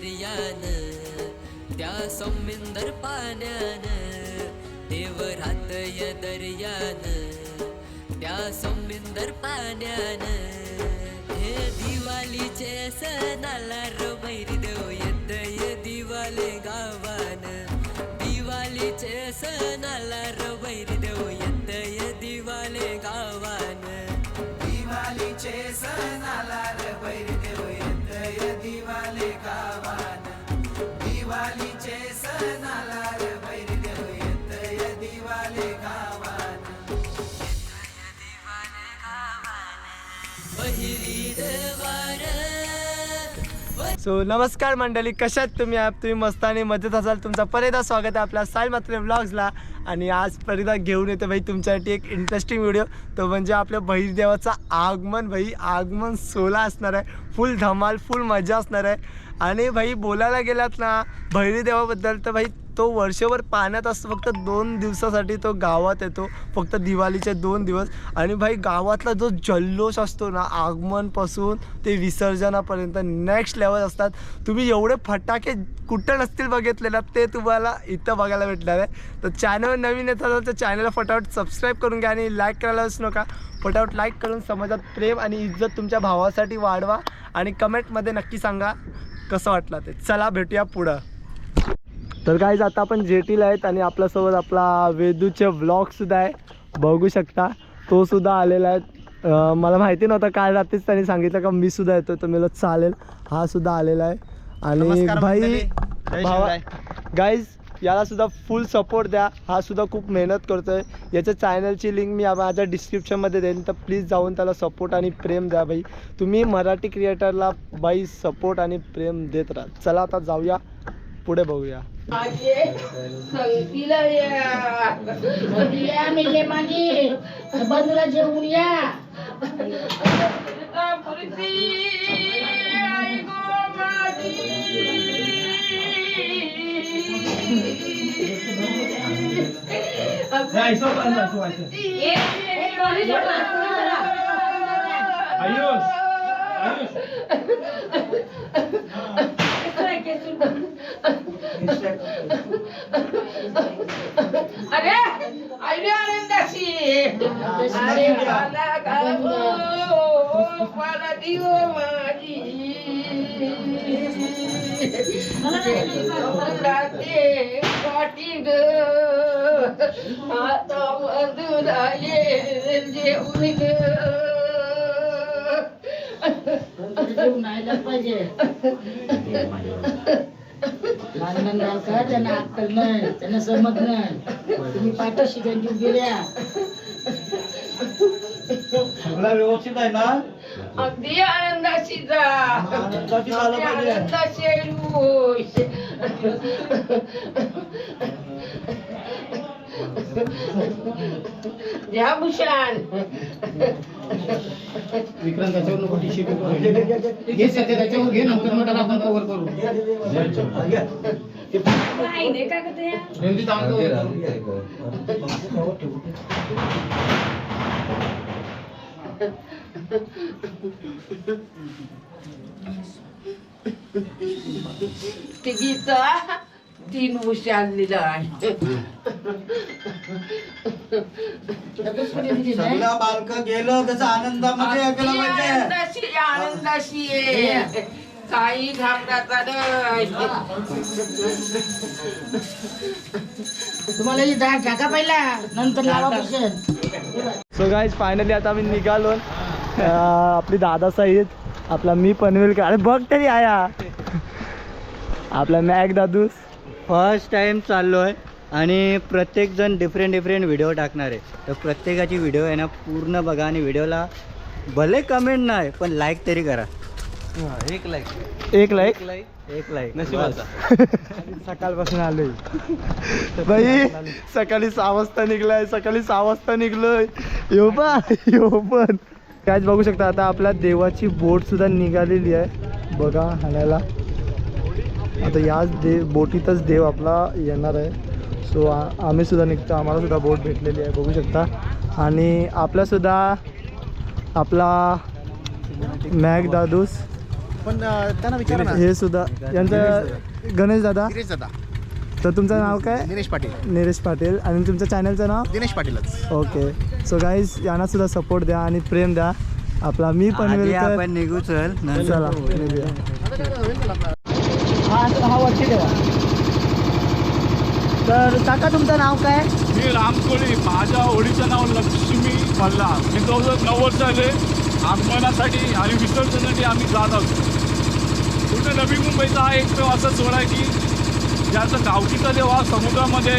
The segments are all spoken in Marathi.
दर्यान त्या सौमिंदर पाण्यान देव राहतय दर्यान त्या सौमिंदर पाण्यान हे दिवाळीचे सणाला रवैरी देव येतय दिवाले गावान. दिवाळीचे सणाला रवैरी देव येतय दिवाले गावान. दिवाळीचे सणाला आला सो नमस्कार मंडळी कशात तुम्ही आहात? तुम्ही मस्त आणि मजेत असाल. तुमचा परेदा स्वागत आहे आपल्या साई मात्र ब्लॉग्सला. आणि आज परेदा घेऊन येतो भाई तुमच्यासाठी एक इंटरेस्टिंग व्हिडिओ तो म्हणजे आपल्या बहिरदेवाचं आगमन भाई. आगमन सोला असणार आहे. फुल धमाल फुल मजा असणार आहे. आणि भाई बोलायला गेलात ना भैरीदेवाबद्दल तर भाई तो वर्षभर पाण्यात असतो. फक्त दोन दिवसासाठी तो गावात येतो. फक्त दिवाळीचे दोन दिवस. आणि भाई गावातला जो जल्लोष असतो ना आगमनपासून ते विसर्जनापर्यंत नेक्स्ट लेवल असतात. तुम्ही एवढे फटाके कुठं नसतील बघितलेला ते तुम्हाला इथं बघायला भेटणार आहे. तर चॅनल नवीन येत असेल तर चॅनलला फटाफट सबस्क्राईब करून घ्या आणि लाईक करायलाच नका. फटाफट लाईक करून समाजात प्रेम आणि इज्जत तुमच्या भावासाठी वाढवा. आणि कमेंटमध्ये नक्की सांगा कसं वाटलं ते. चला भेटूया पुढं. तर काहीच आता आपण जेटीला आहेत आणि आपल्यासोबत आपला वेदूचे व्लॉगसुद्धा आहे. बघू शकता. तो सुद्धा आलेला आहे. मला माहिती नव्हतं काल रात्रीच त्यांनी सांगितलं का मी सुद्धा येतो तर मला चालेल. हा सुद्धा आलेला आहे. आणि भाई भावा गाईज याला सुद्धा फुल सपोर्ट द्या. हा सुद्धा खूप मेहनत करतोय. याच्या चॅनलची लिंक मी माझ्या डिस्क्रिप्शनमध्ये देईन. तर प्लीज जाऊन त्याला सपोर्ट आणि प्रेम द्या भाई. तुम्ही मराठी क्रिएटरला बाई सपोर्ट आणि प्रेम देत राहा. चला आता जाऊया. पुढे बघूया संगतीला या या मिले माझी बाजूला जेवून या आई गो माझी ए, ए, कोणी अरे आईने आनंदाशी अरे मला गावो मला दिव माझी राते पाठी ग आता मधुरा ये जेवण ग पाहिजे का? त्यांना अक्कल नाही त्यांना समज नाही. तुम्ही पाठीशी त्यांची गेल्या सगळं व्यवस्थित आहे ना? अगदी आनंदाशी जा. आनंदाची झालं पाहिजे. आनंदाशी येऊ. घ्या भूषण विक्रांत त्याच्यावर नको टी शर्ट घे सध्या त्याच्यावर घे नंतर मग त्याला आपण कव्हर करू हिंदी चांगलं तिघीचा तीन भूषण दिलं आहे सगळं बालक गेलं आनंदामध्ये ऐकायला पाहिजे आनंदाशी आनंदाशी आहे काही घाबराचा नाही. तुम्हाला ही टाका पहिला नंतर लावा सो गाईज फायनली आता आम्ही निघालो. आपली दादा साईद आपला मी पनवेलकर अरे बघ तरी आया. आपला मॅक दादूस. फर्स्ट टाइम चाललो आहे आणि प्रत्येकजण डिफरंट डिफरंट व्हिडिओ टाकणार आहे. तर प्रत्येकाची व्हिडिओ आहे ना पूर्ण बघा आणि व्हिडिओला भले कमेंट नाही पण लाईक तरी करा. एक लाईक एक लाईक एक लाईक सकाळपासून आलोय. बाई सकाळी सहा वाजता निघलाय सकाळी सहा वाजता निघलोय. यो पा यो पण. कायच बघू शकता आता आपल्या देवाची बोट सुद्धा निघालेली आहे. बघा हाणायला. आता याच देव बोटीतच देव आपला येणार आहे. सो आम्ही सुद्धा निघतो. आम्हाला सुद्धा बोट भेटलेली आहे. बघू शकता. आणि आपल्यासुद्धा आपला मॅग दादूस पण त्यांना विचारा हे सुद्धा. यांचं गणेश दादा. तर तुमचं नाव काय? दिनेश पाटील. निलेश पाटील. आणि तुमच्या चॅनलचं नाव? दिनेश पाटीलच. ओके सो गाईज यांना सुद्धा सपोर्ट द्या आणि प्रेम द्या. आपला मी आपण निघू चल. चला. हा हा वरती ठेवा. तर काका तुमचं नाव काय? मी रामकोळी. माझ्या होळीचं नाव लक्ष्मी मल्हार मी जवळजवळ नव्वद झाले आगमनासाठी आणि विसर्जनासाठी आम्ही जात असतो कुठं नवी मुंबईचा हा एक असा सोहळा आहे की ज्याचा गावकीचा देवा समुद्रामध्ये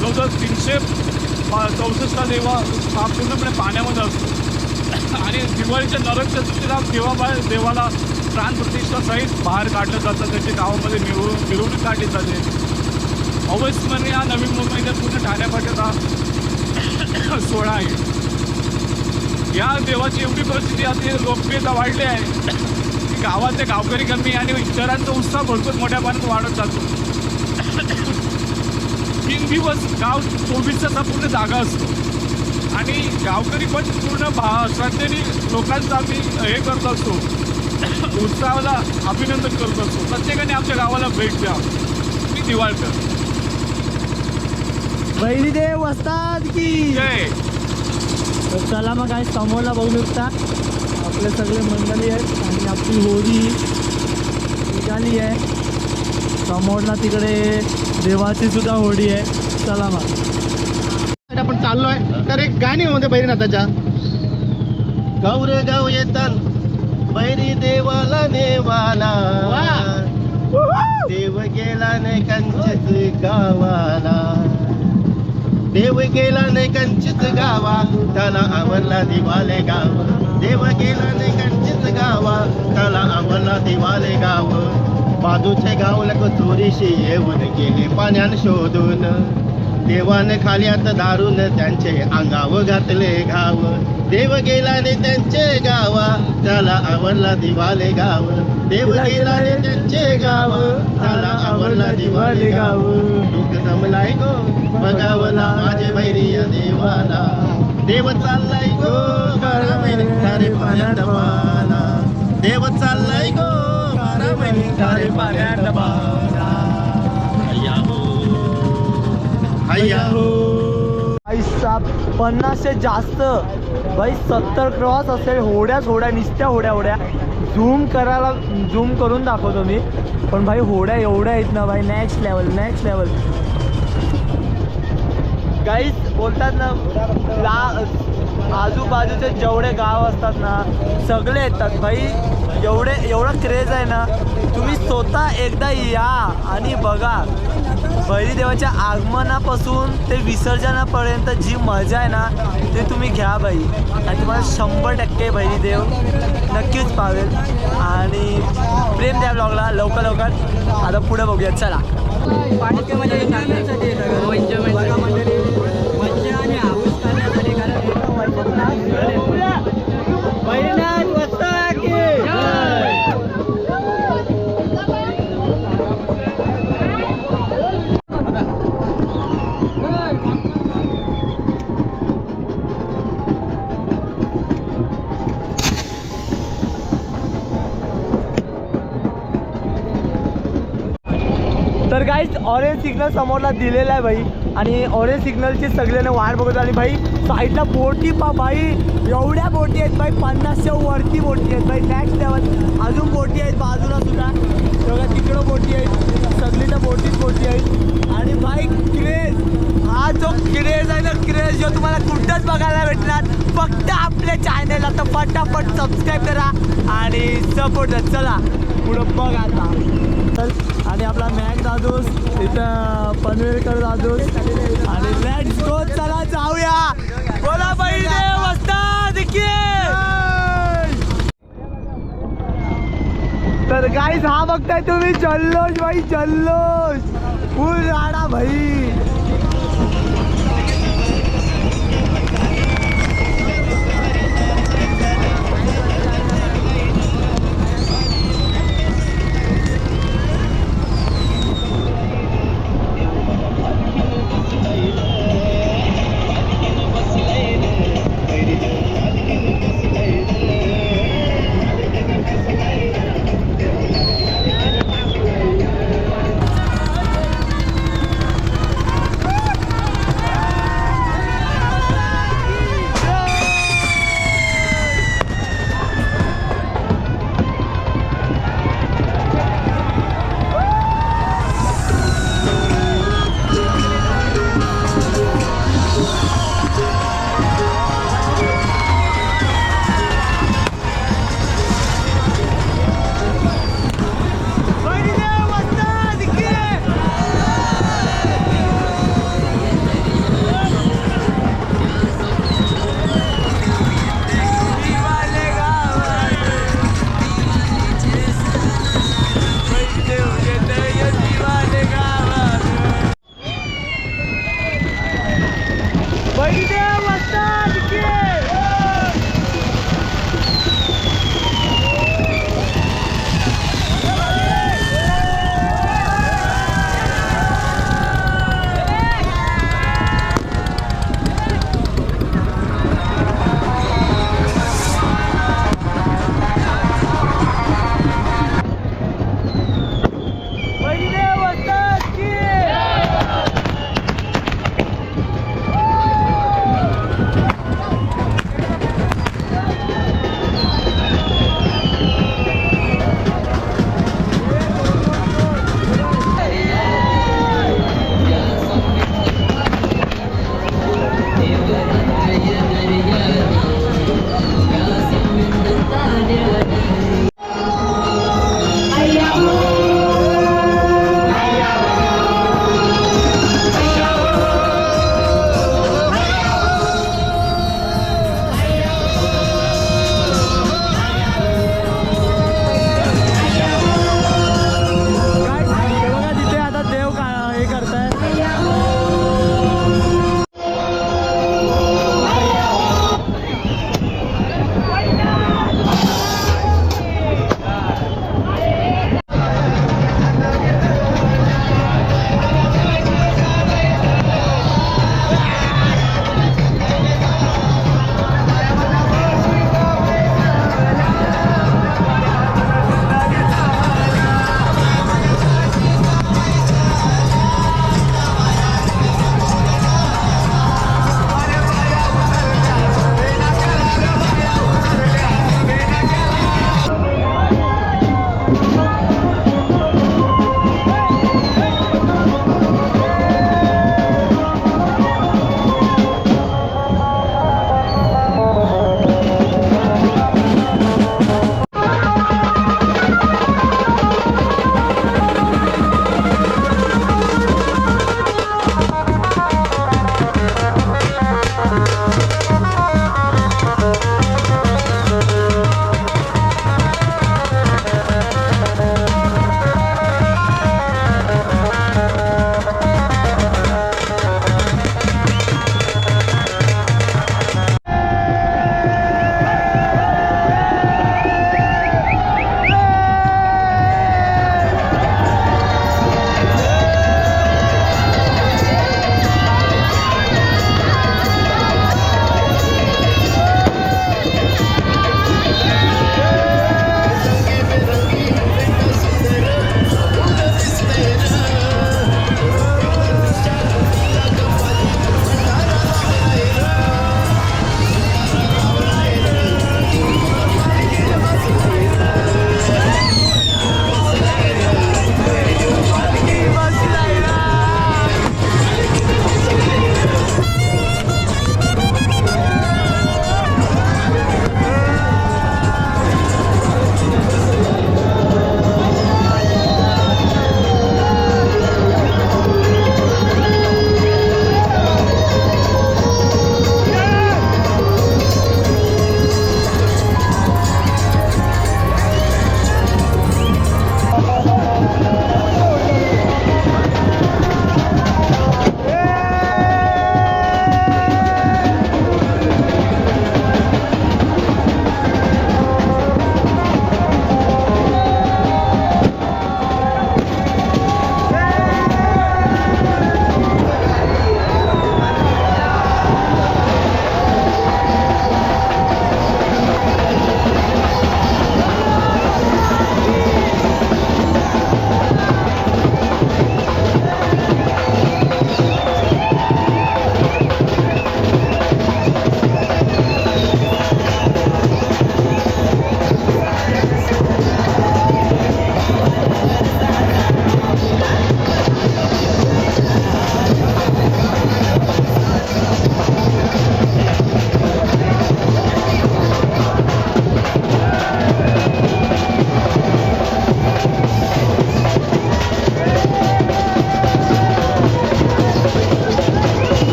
जवळजवळ तीनशे पा- चौसष्टचा देवा हा पूर्णपणे पाण्यामध्ये असतो. आणि दिवाळीच्या नरक चतुर्थीला देवा बाहेर देवाला प्राण प्रतिष्ठा बाहेर काढलं जातं. त्याच्या गावामध्ये मिरवणूक मिरवणूक काढली जाते. अवस्मरणीय हा नवी महिन्यात पूर्ण ठाण्यापाठीचा सोहळा आहे. या देवाची एवढी प्रसिद्धी आता लोकप्रियता वाढली आहे की गावातले गावकरी कमी आणि इतरांचा उत्साह भरपूर मोठ्या प्रमाणात वाढत जातो. तीन दिवस गाव चोवीस पूर्ण जागा असतो. आणि गावकरी पण पूर्ण भा श्रद्धेने लोकांचा आम्ही हे करत असतो. उत्साहाला अभिनंदन करत असतो. प्रत्येकाने आमच्या गावाला भेट द्या. मी दिवाळकर. बहिणी देव वस्ताद की. तर चला मग काय समोरला बघू शकता आपले सगळे मंडळी आहेत आणि आपली होळी निघाली आहे. समोरला तिकडे देवाची सुद्धा होळी आहे. चला मग. आपण चाललोय. तर एक गाणी होते बैरीनाथाच्या. गौर गाव येतान बैरी देवाला नेवाला. देव गेला नाही कंचच गावाला. देव गेला नाही कंचच गावा त्याला आवडला दिवाले गाव. देव गेला नाही कंचच गावा त्याला आवडला दिवाले गाव. बाजूचे गाव लग चोरीशी येऊन गेले पाण्यान शोधून. देवाने खाल्यात दारून त्यांचे अंगाव घातले घाव. देव गेला ने त्यांचे गावा त्याला आवडला दिवाले गाव. देव गेला ने त्यांचे गाव त्याला आवडला दिवाले गाव. दुःख जमलाय गो बघावला माझे बैरी या देवाला. देव चाललाय गो बारा महिने सारे पाण्यात बाला. देव चाललाय गो बारा महिने सारे पाण्यात बाला. पन्नासशे जास्त भाई सत्तर क्रॉस असेल होड्याच होड्या निसत्या होड्या होड्या. झूम करायला झूम करून दाखवतो मी. पण भाई होड्या एवढ्या आहेत ना भाई नेक्स्ट लेवल नेक्स्ट लेवल काहीच बोलतात ना ला आजूबाजूचे जेवढे गाव असतात ना सगळे येतात. भाई एवढे एवढा क्रेज आहे ना तुम्ही स्वतः एकदा या आणि बघा. बैरी देवाच्या आगमनापासून ते विसर्जनापर्यंत जी मजा आहे ना ते तुम्ही घ्या बाई. आणि तुम्हाला शंभर टक्के बैरी देव नक्कीच पावेल. आणि प्रेम द्या ब्लॉगला लवकर लवकर. आता पुढे बघूया चला. तर काहीच ऑरेंज सिग्नल समोरला दिलेला आहे भाई. आणि ऑरेंज सिग्नलची सगळ्यांना वाट बघत आणि भाई साईडला बोटी पा भाई. एवढ्या बोटी आहेत भाई पन्नासच्या वरती बोटी आहेत भाई. नेक्स्ट लेवल अजून बोटी आहेत बाजूला सुद्धा. सगळ्या तिकडं बोटी आहेत. सगळी तर बोटीच बोटी आहेत. आणि भाई क्रेज हा जो क्रेज आहे ना क्रेज जो तुम्हाला कुठंच बघायला भेटणार. फक्त आपल्या चॅनलला तर पटापट सबस्क्राईब करा. आणि सपोर्ट चला पुढं बघ आता. चल आणि आपला मॅक दादूस इथं पनवेलकर दादूस. आणि लेट्स गो चला जाऊया. बोला पहिले तर गाईज हा बघताय तुम्ही जल्लोष भाई जल्लोष. फुल राडा भाई.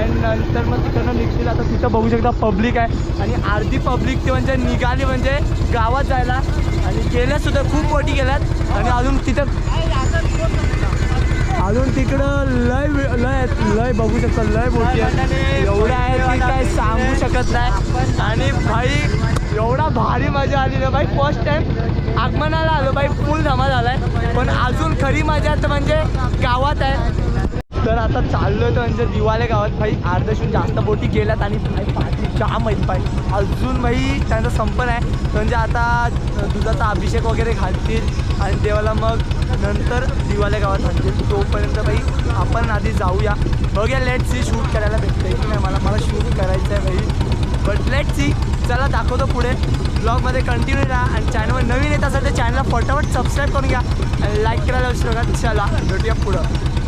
आणि नंतर मग तिथं निघतील आता तिथं बघू शकता पब्लिक आहे. आणि अर्धी पब्लिक ते म्हणजे निघाली म्हणजे गावात जायला. आणि गेल्या सुद्धा खूप मोठी गेल्यात. आणि अजून तिथं अजून तिकडं लय लय आहेत, लय बघू शकता लय मोठी आहे एवढं आहे की काय सांगू शकत नाही. आणि भाई एवढा भारी मजा आली ना भाई. फर्स्ट टाइम आगमनाला आलो भाई. फुल धमा आहे पण अजून खरी मजा तर म्हणजे गावात आहे. तर आता चाललो तर म्हणजे दिवाले गावात. भाई अर्धशून जास्त बोटी गेल्यात आणि भाई जाम आहेत भाई. अजून भाई त्यांचा संपन आहे. म्हणजे आता दुधाचा अभिषेक वगैरे घालतील आणि देवाला मग नंतर दिवाले गावात आणतील. तोपर्यंत भाई आपण आधी जाऊया. बघूया लेट सी शूट करायला भेटतंय की नाही. मला मला शूट करायचं आहे भाई. बट लेट सी चला दाखवतो पुढे. ब्लॉगमध्ये कंटिन्यू राहा आणि चॅनलवर नवीन येत असेल तर चॅनलला फटाफट सबस्क्राईब करून घ्या. आणि लाईक करायला विसरू नका. चला भेटूया पुढं.